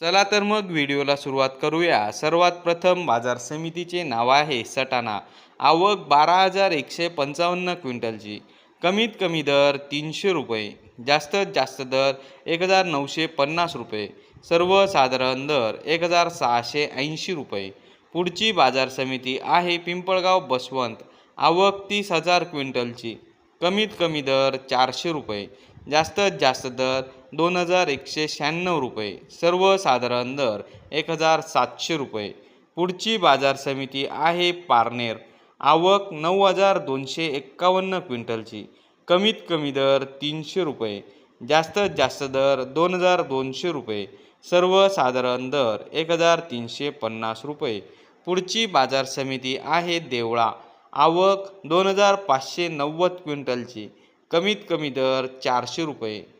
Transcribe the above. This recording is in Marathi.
चला तर मग व्हिडिओला सुरुवात करूया. सर्वात प्रथम बाजार समितीचे नाव आहे सटाणा. आवक बारा हजार एकशे पंचावन्न क्विंटलची. कमीत कमी दर तीनशे रुपये. जास्तीत जास्त दर एक हजार नऊशे पन्नास रुपये. सर्वसाधारण दर एक हजार सहाशे ऐंशी रुपये. पुढची बाजार समिती आहे पिंपळगाव बसवंत. आवक तीस हजार क्विंटलची. कमीत कमी दर चारशे रुपये. जास्तीत जास्त दर दोन हजार एकशे शहाण्णव रुपये. सर्वसाधारण दर एक हजार सातशे रुपये. पुढची बाजार समिती आहे पारनेर. आवक नऊ हजार दोनशे एक्कावन्न क्विंटलची. कमीत कमी दर तीनशे रुपये. जास्तीत जास्त दर दोन हजार दोनशे रुपये. सर्वसाधारण दर एक हजार तीनशे पन्नास रुपये. पुढची बाजार समिती आहे देवळा. आवक दोन हजार पाचशे नव्वद क्विंटलची. कमीत कमी दर चारशे रुपये.